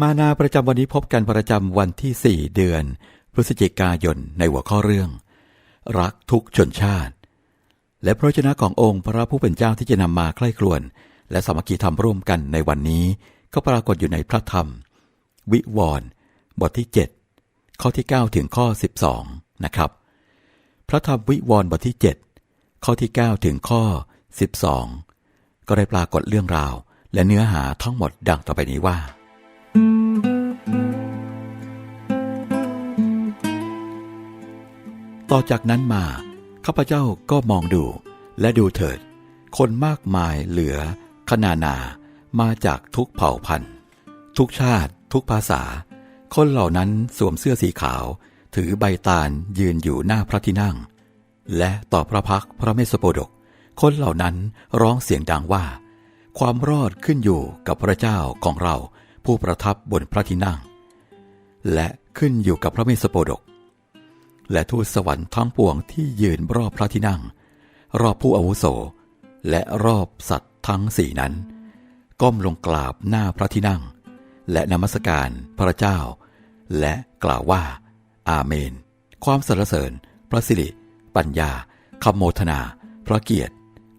มานาประจำวันนี้พบกันประจำวันที่ 4 เดือน พฤศจิกายนในหัวข้อเรื่อง รักทุกชนชาติ และพระชนะขององค์พระผู้เป็นเจ้าที่จะนำมาใคร่ครวญและสามัคคีธรรมร่วมกันในวันนี้ ก็ปรากฏอยู่ในพระธรรม วิวรณ์บทที่ 7 ข้อที่ 9 ถึงข้อ 12 นะครับ พระธรรมวิวรณ์บทที่ 7 ข้อที่ 9 ถึงข้อ 12 ก็ได้ปรากฏเรื่องราว และเนื้อหาทั้งหมดดังต่อไปนี้ว่า ต่อจากนั้นมาข้าพเจ้าก็มองดูและดูเถิด คนมากมายเหลือ ขนานา มาจากทุกเผ่าพันธุ์ ทุกชาติ ทุกภาษา คนเหล่านั้นสวมเสื้อสีขาว ถือใบตาลยืนอยู่หน้าพระที่นั่ง และต่อพระพักพระเมสสโปดก คนเหล่านั้นร้องเสียงดังว่า ความรอดขึ้นอยู่กับพระเจ้าของเราผู้ประทับบนพระที่นั่ง และขึ้นอยู่กับพระเมสสโปดก และทูตสวรรค์ทั้งปวงที่ยืนรอบพระที่นั่ง รอบผู้อาวุโส และรอบสัตว์ทั้งสี่นั้น ก้มลงกราบหน้าพระที่นั่ง และนมัสการพระเจ้า และกล่าวว่า อาเมน ความสรรเสริญ พระสิริ ปัญญาคำโมทนา พระเกียรติ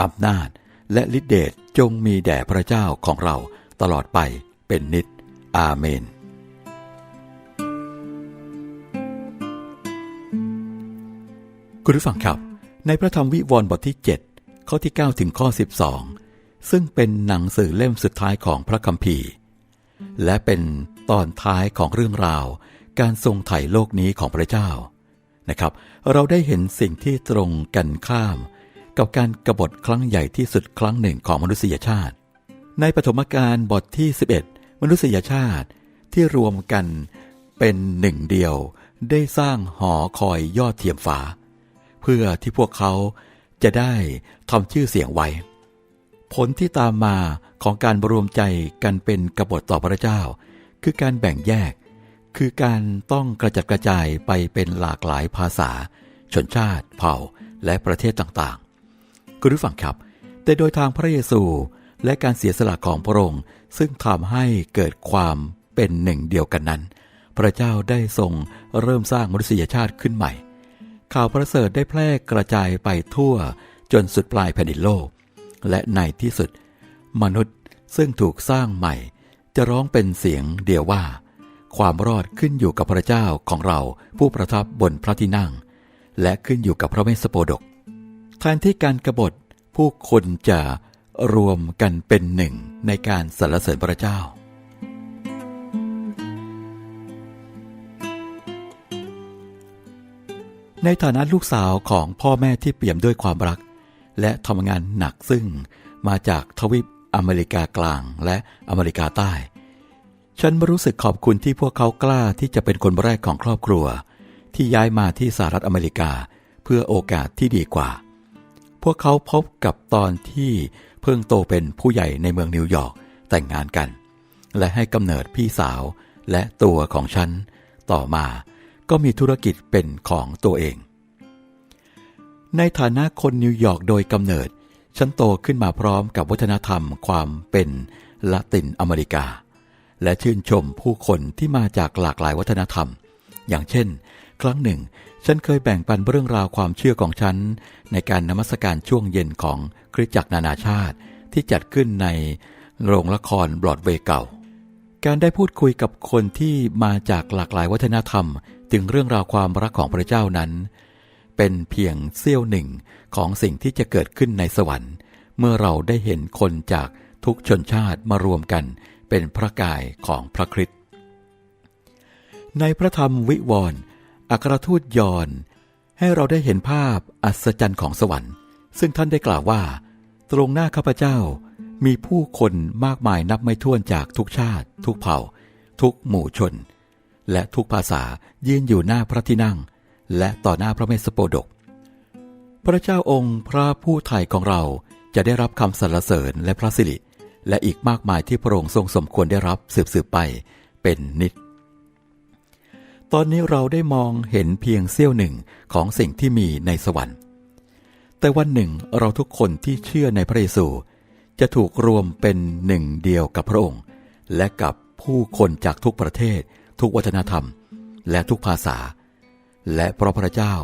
อำนาจ และฤทธิเดชจงมีแด่พระเจ้าของเราตลอดไปเป็นนิจอาเมน คุณผู้ฟังครับ ในพระธรรมวิวรณ์บทที่ 7 ข้อที่ 9 ถึงข้อ 12 ซึ่งเป็นหนังสือเล่มสุดท้ายของพระคัมภีร์ และเป็นตอนท้ายของเรื่องราว การทรงไถ่โลกนี้ของพระเจ้านะครับ เราได้เห็นสิ่งที่ตรงกันข้าม กับการกบฏครั้งใหญ่ที่สุดครั้งหนึ่งของมนุษยชาติ ในปฐมกาลบทที่ 11 มนุษยชาติที่รวมกันเป็นหนึ่งเดียวได้สร้างหอคอยยอดเทียมฟ้า เพื่อที่พวกเขาจะได้ทำชื่อเสียงไว้ ผลที่ตามมาของการรวมใจกันเป็นกบฏต่อพระเจ้า คือการแบ่งแยก คือการต้องกระจัดกระจายไปเป็นหลากหลายภาษา ชนชาติ เผ่าและประเทศต่างๆ คุณผู้ฟังครับ แต่โดยทางพระเยซูและการเสียสละของพระองค์ซึ่งทำให้เกิดความเป็นหนึ่งเดียวกันนั้น พระเจ้าได้ทรงเริ่มสร้างมนุษยชาติขึ้นใหม่ ข่าวประเสริฐได้แพร่กระจายไปทั่วจนสุดปลายแผ่นดินโลก และในที่สุด มนุษย์ซึ่งถูกสร้างใหม่ จะร้องเป็นเสียงเดียวว่า ความรอดขึ้นอยู่กับพระเจ้าของเราผู้ประทับบนพระที่นั่ง และขึ้นอยู่กับพระเมสสโปดกแทนที่การกรบฏผู้คนจะรวมกันเป็นหนึ่งในการสรรเสริญพระเจ้า ในฐานะลูกสาวของพ่อแม่ที่เปี่ยมด้วยความรัก และทำงานหนักซึ่งมาจากทวีปอเมริกากลางและอเมริกาใต้ ฉันรู้สึกขอบคุณที่พวกเขากล้าที่จะเป็นคนแรกของครอบครัว ที่ย้ายมาที่สหรัฐอเมริกาเพื่อโอกาสที่ดีกว่า พวกเขาพบกับตอนที่เพิ่งโตเป็นผู้ใหญ่ในเมืองนิวยอร์กแต่งงานกัน และให้กำเนิดพี่สาวและตัวของฉันต่อมา ก็มีธุรกิจเป็นของตัวเอง ในฐานะคนนิวยอร์กโดยกำเนิด ฉันโตขึ้นมาพร้อมกับวัฒนธรรมความเป็นละตินอเมริกา และชื่นชมผู้คนที่มาจากหลากหลายวัฒนธรรม อย่างเช่น ครั้งหนึ่ง ฉันเคยแบ่งปันเรื่องราวความเชื่อของฉัน ในการนมัสการช่วงเย็นของคริสตจักรนานาชาติที่จัดขึ้นในโรงละครบรอดเวย์เก่า การได้พูดคุยกับคนที่มาจากหลากหลายวัฒนธรรม ถึงเรื่องราวความรักของพระเจ้านั้น เป็นเพียงเสี้ยวหนึ่งของสิ่งที่จะเกิดขึ้นในสวรรค์ เมื่อเราได้เห็นคนจากทุกชนชาติมารวมกันเป็นพระกายของพระคริสต์ในพระธรรมวิวรณ์อัครทูตยอนให้เราได้เห็นภาพอัศจรรย์ของสวรรค์ ซึ่งท่านได้กล่าวว่า ตรงหน้าข้าพเจ้า มีผู้คนมากมายนับไม่ถ้วนจากทุกชาติ ทุกเผ่า ทุกหมู่ชน และทุกภาษายืนอยู่หน้าพระที่นั่ง และต่อหน้าพระเมสสโปดก พระเจ้าองค์พระผู้ไถ่ของเราจะได้รับคำสรรเสริญและพระสิริและอีกมากมายที่พระองค์ทรงสมควรได้รับสืบสืบไปเป็นนิจตอนนี้เราได้มองเห็นเพียงเสี้ยวหนึ่งของสิ่งที่มีในสวรรค์ แต่วันหนึ่งเราทุกคนที่เชื่อในพระเยซู จะถูกรวมเป็นหนึ่งเดียวกับพระองค์ และกับผู้คนจากทุกประเทศ ทุกวัฒนธรรม และทุกภาษา และเพราะพระเจ้า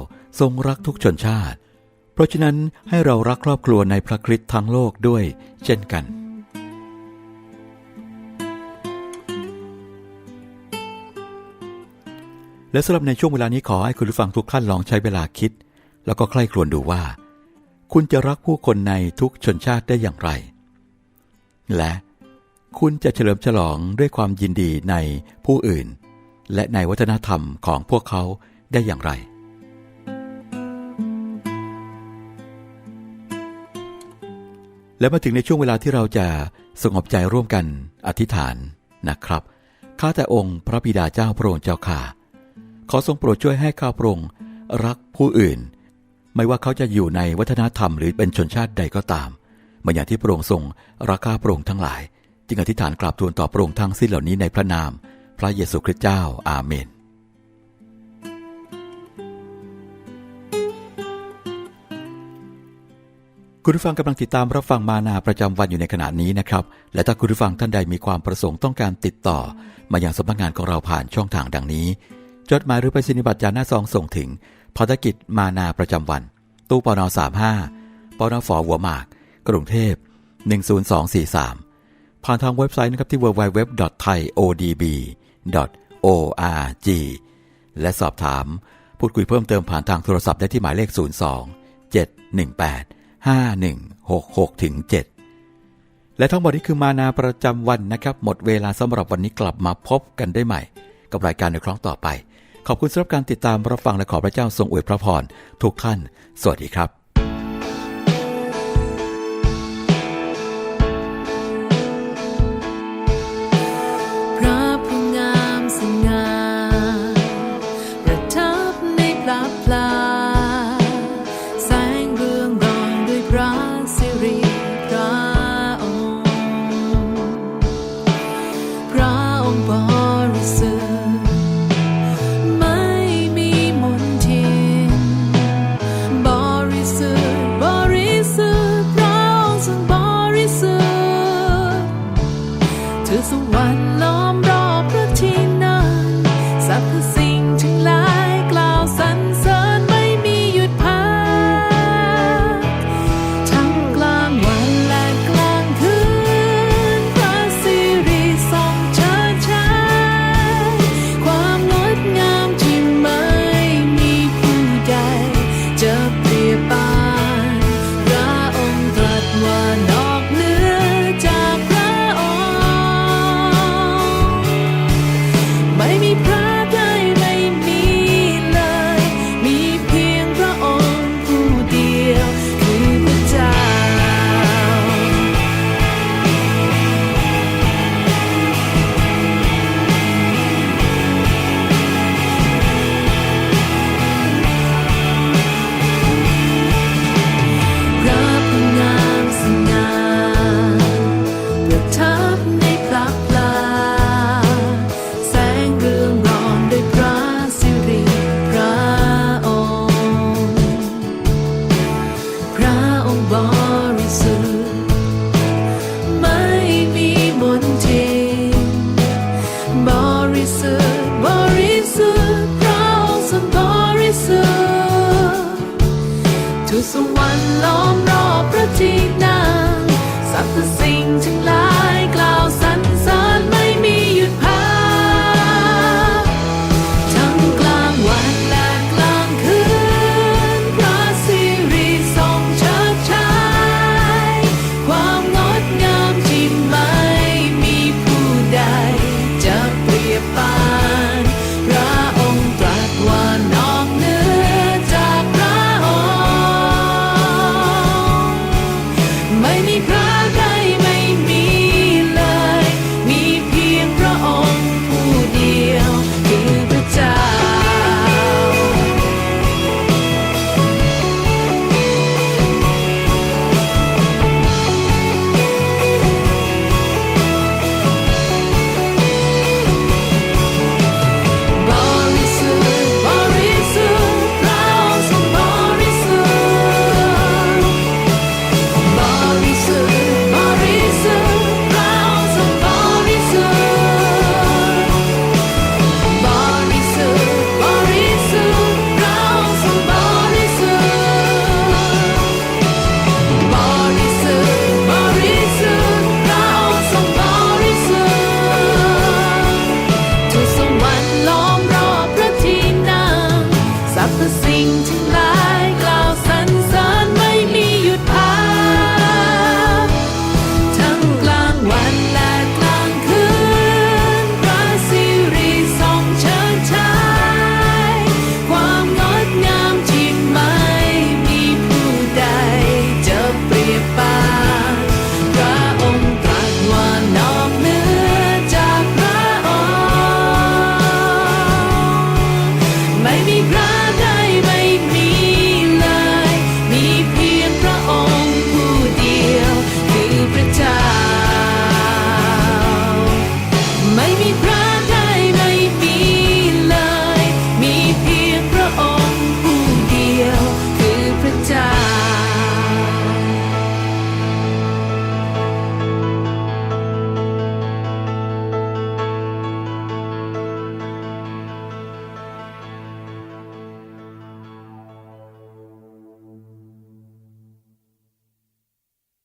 ทรงรักทุกชนชาติ เพราะฉะนั้นให้เรารักครอบครัวในพระคริสต์ทั้งโลกด้วยเช่นกันและสำหรับในช่วงเวลานี้ขอให้คุณผู้ฟังทุกท่านลองใช้เวลาคิด แล้วก็ใคร่ครวญดูว่า คุณจะรักผู้คนในทุกชนชาติได้อย่างไร และคุณจะเฉลิมฉลองด้วยความยินดีในผู้อื่น และในวัฒนธรรมของพวกเขาได้อย่างไร และมาถึงในช่วงเวลาที่เราจะสงบใจร่วมกันอธิษฐานนะครับ ข้าแต่องค์พระบิดาเจ้าพระองค์เจ้าข่าขอทรงโปรดช่วยให้ข้าพระองค์รักผู้อื่น ไม่ว่าเขาจะอยู่ในวัฒนธรรมหรือเป็นชนชาติใดก็ตามเมือย่างที่พระองค์ทรงรักข้าพระองค์ทั้งหลาย จึงอธิษฐานกราบทูลต่อพระองค์ทั้งสิ้นเหล่านี้ในพระนาม พระเยซูคริสต์เจ้าอาเมน คุณผู้ฟังกำลังติดตามรับฟังมานาประจำวันอยู่ในขณะนี้นะครับ และถ้าคุณผู้ฟังท่านใดมีความประสงค์ต้องการติดต่อ มาอยังสำนักงานของเราผ่านช่องทางดังนี้จดหมายหรือไปรษณียบัตรจานหน้าซองส่งถึงภารกิจมานาประจำวัน ตู้ปน35ปนฝหัวหมาก กรุงเทพ 10243 ผ่านทางเว็บไซต์นะครับที่ www.thaiodb.org และสอบถาม พูดคุยเพิ่มเติมผ่านทางโทรศัพท์ได้ที่หมายเลข 02 718 5166ถึง7และทั้งหมดนี้คือมานาประจำวันนะครับ หมดเวลาสำหรับวันนี้กลับมาพบกันได้ใหม่ กับรายการในครั้งต่อไป ขอบคุณสำหรับการติดตามรับฟังและขอพระเจ้าทรงอวยพระพรทุกท่าน สวัสดีครับ